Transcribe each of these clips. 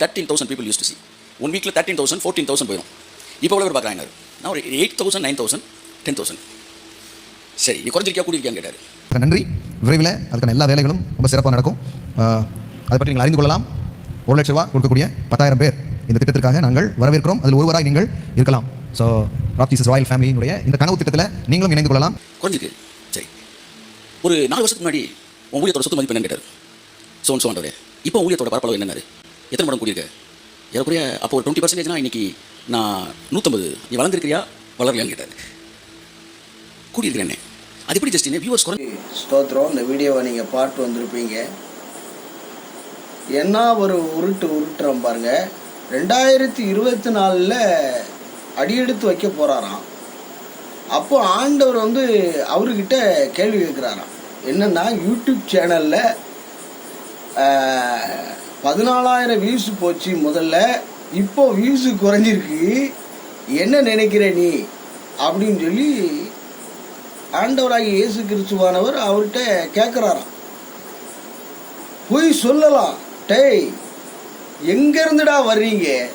Thirteen thousand people use to see one வீக்கில் thirteen thousand fourteen thousand போயிடும் இப்போ எவ்வளோ பேர் பார்க்குறாங்க நான் ஒரு eight thousand nine thousand ten thousand சரி நீ குறைஞ்சிருக்கியா கூடியிருக்கியான்னு கேட்டார். நன்றி. விரைவில் அதுக்கான எல்லா வேலைகளும் ரொம்ப சிறப்பாக நடக்கும். அதை பற்றி நீங்கள் அறிந்து கொள்ளலாம். ஒரு லட்ச ரூபா கொடுக்கக்கூடிய பத்தாயிரம் பேர் இந்த திட்டத்திற்காக நாங்கள் வரவேற்கிறோம். அதில் ஒருவராக நீங்கள் இருக்கலாம். ஸோ ராப்டிஸ் ராயல் ஃபேமிலியினுடைய இந்த கனவு திட்டத்தில் நீங்களும் இணைந்து கொள்ளலாம். குறைஞ்சிருக்கு. சரி. ஒரு நாலு வருஷத்துக்கு முன்னாடி உன் ஊழியத்தோட சொத்து மதிப்பு என்னன்னு கேட்டார். சோன் சோன்றவர் இப்போ ஊழியத்தோட பரப்பளவு என்னன்னாரு எத்தனை மடம் கூடியிருக்க? ஏறக்குறைய அப்போ ஒரு டுவெண்ட்டி பர்சன்டேஜ்னா இன்னைக்கு நான் நூற்றம்பது நீ வளர்ந்துருக்கிறியா? வளரலையான்னு கேட்டார். கூடியிருக்கிறேன் அது எப்படி ஜஸ்ட் வியூவர்ஸ் குறைஞ்சி ஸ்தோத்திரம். இந்த வீடியோவை நீங்கள் பார்த்து வந்திருப்பீங்க. என்ன ஒரு உருட்டு உருட்டுறோம் பாருங்க. ரெண்டாயிரத்தி இருபத்தி நாலில் அடியெடுத்து வைக்க போகிறாராம் அப்போ ஆண்டவர் வந்து அவர்கிட்ட கேள்வி கேட்குறாராம். என்னென்னா யூடியூப் சேனலில் பதினாலாயிரம் வியூஸ் போச்சு முதல்ல. இப்போ வியூஸ் குறைஞ்சிருக்கு. என்ன நினைக்கிற நீ? அப்படின்னு சொல்லி ஆண்டவராகி இயேசு கிறிஸ்துவானவர் அவர்கிட்ட கேட்குறாராம் போய் சொல்லலாம். டேய் எங்கேருந்துடா வர்றீங்க?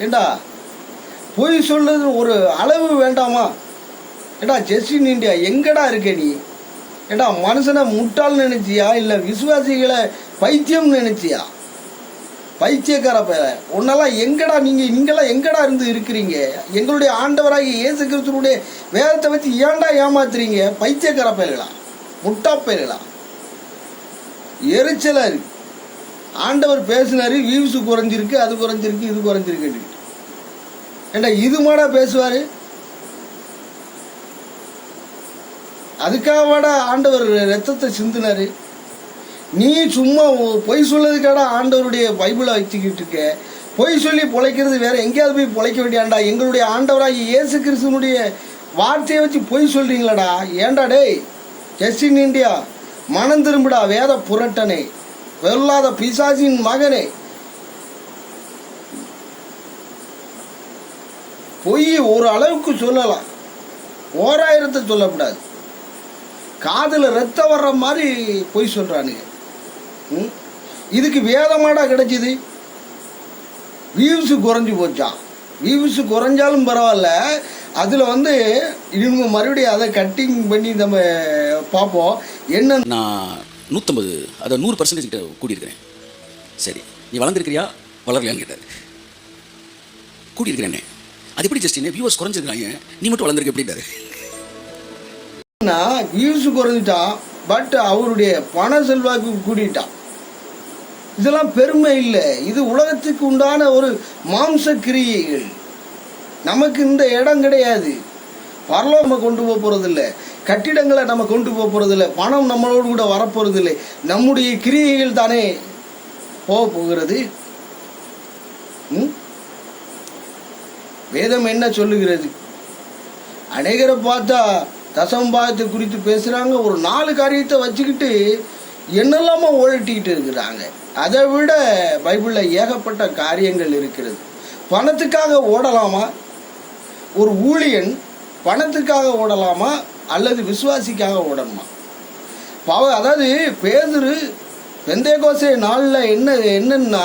ஏண்டா போய் சொல்றது ஒரு அளவு வேண்டாமா? ஏடா ஜெஸ்டின் இந்தியா எங்கடா இருக்க நீ? ஏடா மனுஷனை முட்டாள் நினைச்சியா? இல்லை விசுவாசிகளை பைத்தியம் நினைச்சியா? பைத்தியக்கார பேர உன்னெல்லாம் எங்கடா நீங்கள் இங்கெல்லாம் எங்கடா இருந்து இருக்கிறீங்க? எங்களுடைய ஆண்டவராகி இயேசு கிறிஸ்தனுடைய வேதத்தை வச்சு ஏன்டா ஏமாத்துறீங்க? பைத்தியக்கார பேர்களா முட்டா பேர்களா எரிச்சலாக இருக்கு. ஆண்டவர் பேசினாரு வியூஸு குறைஞ்சிருக்கு அது குறைஞ்சிருக்கு இது குறைஞ்சிருக்கு ஏண்டா இது மாடா பேசுவார்? அதுக்காகவாடா ஆண்டவர் ரத்தத்தை சிந்தினாரு. நீ சும்மா பொய் சொல்லதுக்காடா ஆண்டவருடைய பைபிளை வச்சுக்கிட்டு இருக்க. பொய் சொல்லி பொழைக்கிறது வேற. எங்கேயாவது போய் பொழைக்க வேண்டியாண்டா. எங்களுடைய ஆண்டவராக இயேசு கிறிஸ்தனுடைய வார்த்தையை வச்சு பொய் சொல்கிறீங்களாடா ஏன்டா டேய்? ஜஸ்டின் இந்தியா மனம் திரும்புடா. வேத புரட்டனே. வெல்லாத பிசாசின் மகனே. பொய் ஒரு அளவுக்கு சொல்லலாம். ஓராயிரத்தை சொல்லக்கூடாது. காதில் ரத்தம் வர்ற மாதிரி பொய் சொல்கிறானுங்க இதுக்கு வேதமாடா கிடைச்சிது. வியூஸு குறைஞ்சி போச்சான் வியூஸு குறைஞ்சாலும் பரவாயில்ல. அதில் வந்து இவங்க மறுபடியும் அதை கட்டிங் பண்ணி நம்ம பார்ப்போம். என்ன? நான் நூற்றம்பது அதை நூறு பர்சன்டேஜ் கிட்ட கூடியிருக்கிறேன். சரி நீ வளர்ந்துருக்கிறியா? வளரலையான்னு கேட்டார். கூடியிருக்கிறேனே. அது எப்படி ஜஸ்ட் வியூவர்ஸ் குறைஞ்சிருக்காங்க நீ மட்டும் வளர்ந்துருக்க எப்படிட்டாரு வியூஸ் குறைஞ்சிட்டான் பட் அவருடைய பண செல்வாக்கு கூடிட்டான். இதெல்லாம் பெருமை இல்லை. இது உலகத்துக்கு உண்டான ஒரு மாம்ச கிரியைகள் நமக்கு இந்த இடம் கிடையாது. பரலோகம் நம்ம கொண்டு போக போகிறதில்ல கட்டிடங்களை நம்ம கொண்டு போக போகிறதில்ல பணம் நம்மளோடு கூட வரப்போகிறதில்லை நம்முடைய கிரியைகள் தானே போக போகிறது? ம்? வேதம் என்ன சொல்லுகிறது? அநேகரை பார்த்தா தசம்பாயத்தை குறித்து பேசுகிறாங்க ஒரு நாலு காரியத்தை வச்சுக்கிட்டு என்னெல்லாமோ ஓழட்டிக்கிட்டு இருக்கிறாங்க. அதை விட பைபிளில் ஏகப்பட்ட காரியங்கள் இருக்கிறது. பணத்துக்காக ஓடலாமா? ஒரு ஊழியன் பணத்துக்காக ஓடலாமா? அல்லது விசுவாசிக்காக ஓடணுமா? பாவ அதாவது பேதுரு வெந்தேகோசை நாளில் என்ன என்னன்னா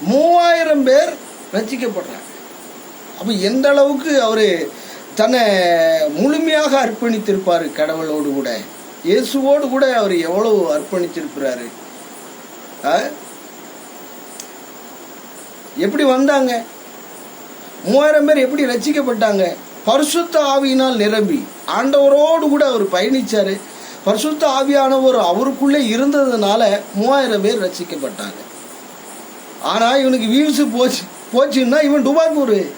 மூவாயிரம் பேர் ரசிக்கப்படுறாங்க. அப்போ எந்த அளவுக்கு அவர் தன்னை முழுமையாக அர்ப்பணித்திருப்பார் கடவுளோடு கூட. இயேசுவோடு கூட அவர் எவ்வளவு அர்ப்பணித்திருக்கிறாரு. ஆ? எப்படி வந்தாங்க? மூவாயிரம் பேர் எப்படி ரசிக்கப்பட்டாங்க பரிசுத்த ஆவியினால் நிரம்பி. ஆண்டவரோடு கூட அவர் பயணிச்சாரு. பரிசுத்த ஆவியானவர் அவருக்குள்ளே இருந்ததுனால மூவாயிரம் பேர் ரசிக்கப்பட்டாங்க ஆனால் இவனுக்கு வியூஸு போச்சு போச்சுன்னா இவன் டுபாக்கூர்.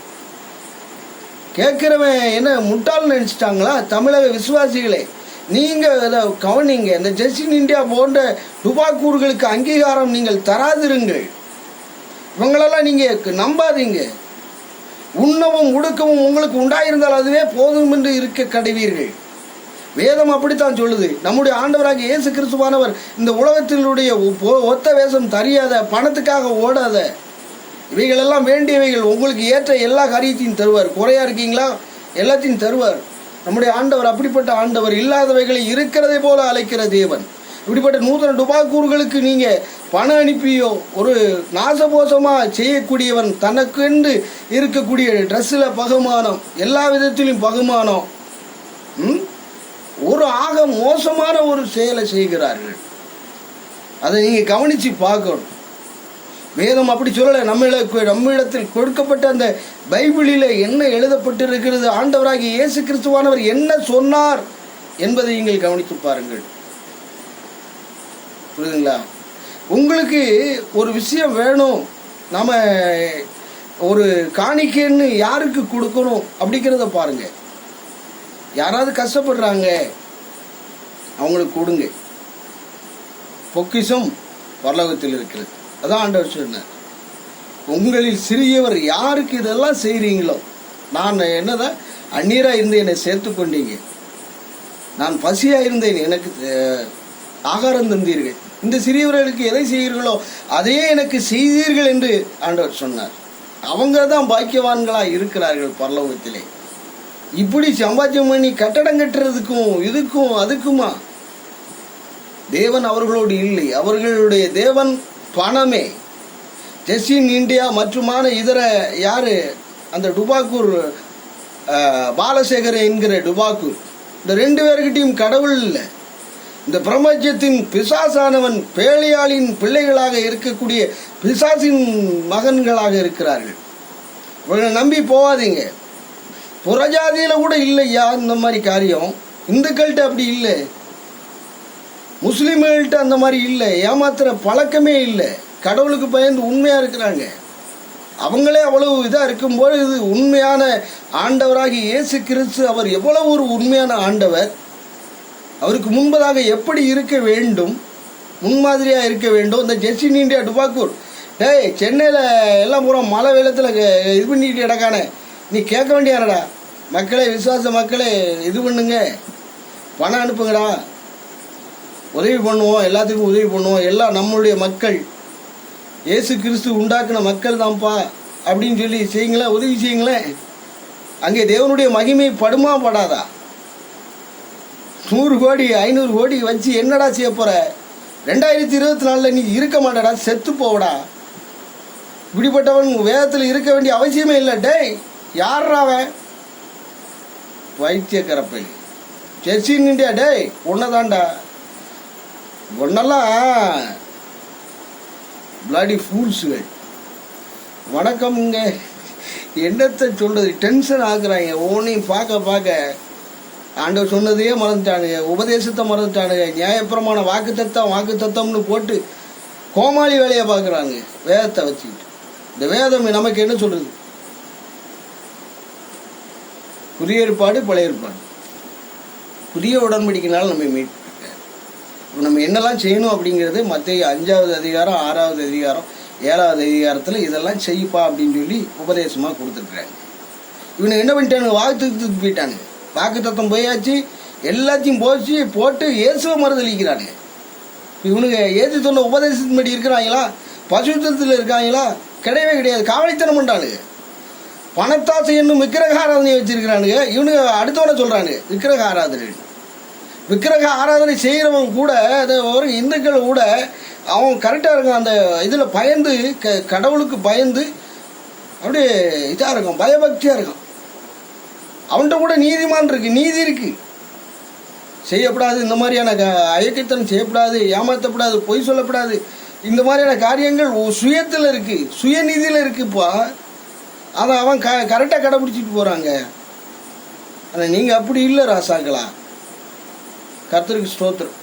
கேட்குறவன் என்ன முட்டாள்னு நினச்சிட்டாங்களா? தமிழக விசுவாசிகளே நீங்கள் இதை கவனிங்க. இந்த ஜஸ்டின் இந்தியா போன்ற டுபாக்கூர்களுக்கு அங்கீகாரம் நீங்கள் தராதிருங்கள். இவங்களெல்லாம் நீங்கள் நம்பாதீங்க. உண்ணவும் உடுக்கவும் உங்களுக்கு உண்டாயிருந்தால் அதுவே போதும் என்று இருக்க கடைவீர்கள் வேதம் அப்படித்தான் சொல்லுது. நம்முடைய ஆண்டவராக இயேசு கிறிஸ்துவானவர் இந்த உலகத்தினுடைய ஒ- ஒத்த வேஷம் தெரியாத பணத்துக்காக ஓடாத இவைகளெல்லாம் வேண்டியவைகள் உங்களுக்கு ஏற்ற எல்லா காரியத்தையும் தருவார். குறையா இருக்கீங்களா? எல்லாத்தையும் தருவார். நம்முடைய ஆண்டவர் அப்படிப்பட்ட ஆண்டவர் இல்லாதவைகளை இருக்கிறதை போல அழைக்கிற தேவன். இப்படிப்பட்ட நூதன டுபாக்கூறுகளுக்கு நீங்கள் பணம் அனுப்பியோ ஒரு நாசபோசமாக செய்யக்கூடியவன் தனக்கென்று இருக்கக்கூடிய ட்ரெஸ்ஸில் பகுமானம் எல்லா விதத்திலும் பகுமானம் ம்? ஒரு ஆக மோசமான ஒரு செயலை செய்கிறார்கள். அதை நீங்கள் கவனித்து பார்க்கணும். வேதம் அப்படி சொல்லலை நம்மள நம்மிடத்தில் கொடுக்கப்பட்ட அந்த பைபிளில் என்ன எழுதப்பட்டிருக்கிறது? ஆண்டவராகிய இயேசு கிறிஸ்துவானவர் என்ன சொன்னார் என்பதை நீங்கள் கவனித்து பாருங்கள். புரியுதுங்களா? உங்களுக்கு ஒரு விஷயம் வேணும். நாம் ஒரு காணிக்கைன்னு யாருக்கு கொடுக்கணும் அப்படிங்கிறத பாருங்க. யாராவது கஷ்டப்படுறாங்க அவங்களுக்கு கொடுங்க. பொக்கிஷம் பரலோகத்தில் இருக்கிறது. அதான் ஆண்டவர் சொன்னேன் உங்களில் சிறியவர் யாருக்கு இதெல்லாம் செய்கிறீங்களோ நான் என்னதான் அந்நீராக இருந்து என்னை சேர்த்து கொண்டீங்க. நான் பசியாக இருந்தேன் எனக்கு ஆகாரம் தந்தீர்கள். இந்த சிறியவர்களுக்கு எதை செய்கிறீர்களோ அதையே எனக்கு செய்தீர்கள் என்று ஆண்டவர் சொன்னார். அவங்க தான் பாக்கியவான்களாக இருக்கிறார்கள் பரலோகத்திலே. இப்படி சம்பாத்தியம் பண்ணி கட்டடம் கட்டுறதுக்கும் இதுக்கும் அதுக்குமா? தேவன் அவர்களோடு இல்லை. அவர்களுடைய தேவன் பணமே. ஜெஸ்ஸின் இந்தியா மற்றுமான இதர யார்? அந்த டுபாக்கூர் பாலசேகர் என்கிற டுபாக்கூர். இந்த ரெண்டு பேர்கிட்டையும் கடவுள் இல்லை. இந்த பிரபஞ்சத்தின் பிசாசானவன் பேழையாளின் பிள்ளைகளாக இருக்கக்கூடிய பிசாசின் மகன்களாக இருக்கிறார்கள். இவங்களை நம்பி போகாதீங்க புறஜாதியில் கூட இல்லையா இந்த மாதிரி காரியம்? இந்துக்கள்கிட்ட அப்படி இல்லை. முஸ்லீம்கள்கிட்ட அந்த மாதிரி இல்லை. ஏமாத்துகிற பழக்கமே இல்லை. கடவுளுக்கு பயந்து உண்மையாக இருக்கிறாங்க. அவங்களே அவ்வளவு இதாக இருக்கும்போது இது உண்மையான ஆண்டவராகி இயேசு கிறிஸ்து அவர் எவ்வளவு ஒரு உண்மையான ஆண்டவர். அவருக்கு முன்பதாக எப்படி இருக்க வேண்டும்? முன்மாதிரியாக இருக்க வேண்டும்? இந்த ஜெஸ்டின் இண்டியா டுபாக்கூர் டேய் சென்னையில் எல்லாம் பூரா மழை வெள்ளத்தில் இது பண்ணிட்டு இடக்கானே நீ கேட்க வேண்டியாரடா மக்களே விசுவாச மக்களே இது பண்ணுங்க. பணம் அனுப்புங்கடா. உதவி பண்ணுவோம் எல்லாத்துக்கும் உதவி பண்ணுவோம். எல்லாம் நம்மளுடைய மக்கள் இயேசு கிறிஸ்து உண்டாக்குன மக்கள் தான்ப்பா அப்படின்னு சொல்லி செய்யுங்களேன் உதவி செய்யுங்களேன் அங்கே தேவனுடைய மகிமை படுமா படாதா? நூறு கோடி ஐநூறு கோடி வச்சு என்னடா செய்ய போகிற ரெண்டாயிரத்தி இருபத்தி நாலில் நீ இருக்க மாட்டடா செத்து போவடா. இப்படிப்பட்டவன் வேதத்தில் இருக்க வேண்டிய அவசியமே இல்லை. டேய் யார்ரா அவன்? வைத்தியக்கரப்பை. ஜெர்சின் இண்டியா டேய் உன்னதான்டா. ஒன்னெல்லாம் பிளாடி ஃபூல்ஸுகள் வணக்கம்ங்க என்னத்தை சொல்றது? டென்ஷன் ஆகுறாங்க ஒவ்வொன்றையும் பார்க்க பார்க்க ஆண்டவர் சொன்னதையே மறந்துட்டானுங்க. உபதேசத்தை மறந்துட்டானுங்க. நியாயப்பிரமான வாக்கு தத்தம் வாக்கு தத்தம்னு போட்டு கோமாளி வேலையை பார்க்குறாங்க. வேதத்தை வச்சுக்கிட்டு. இந்த வேதம் நமக்கு என்ன சொல்றது? புதிய ஏற்பாடு பழைய ஏற்பாடு. புதிய உடன்படிக்கைனால நம்ம மீட் நம்ம என்னெல்லாம் செய்யணும் அப்படிங்கிறது மத்திய அஞ்சாவது அதிகாரம் ஆறாவது அதிகாரம் ஏழாவது அதிகாரத்தில் இதெல்லாம் செய்ப்பா அப்படின்னு சொல்லி உபதேசமாக கொடுத்துருக்குறாங்க. இவனுக்கு என்ன பண்ணிட்டானுங்க? வாக்கு தத்துவத்துக்கு போயிட்டானுங்க. வாக்கு தத்தம் போயாச்சு எல்லாத்தையும் போச்சு போட்டு இயேசுவை மறுதளிக்கிறானுங்க இவனுக்கு இவனுங்க ஏசு சொன்ன உபதேசத்தின்படி இருக்கிறாங்களா? பசுத்தத்தில் இருக்காங்களா? கிடையவே கிடையாது. காவலித்தனம் பண்ணுறானுங்க பணத்தாசை என்னும் விக்கிரக ஆராதனை வச்சிருக்கிறானுங்க. இவனுங்க அடுத்தவனை சொல்கிறானுங்க விக்கிரக ஆராதனை விக்கிரக ஆராதனை செய்கிறவன் கூட அது ஒரு இந்துக்கள் கூட அவன் கரெக்டாக இருக்கான். அந்த இதில் பயந்து க கடவுளுக்கு பயந்து அப்படியே இதாக இருக்கும் பயபக்தியாக இருக்கான். அவன்கிட்ட கூட நீதிமான் இருக்கு நீதி இருக்கு. செய்யப்படாது இந்த மாதிரியான க- அயக்கத்தனம் செய்யப்படாது ஏமாற்றப்படாது பொய் சொல்லப்படாது. இந்த மாதிரியான காரியங்கள் சுயத்தில் இருக்குது சுயநீதியில் இருக்குப்பா. அதை அவன் க கரெக்டாக கடைப்பிடிச்சிட்டு போகிறாங்க ஆனால் நீங்கள் அப்படி இல்லை ராசாக்களா. கர்த்தருக்கு ஸ்தோத்திரம்.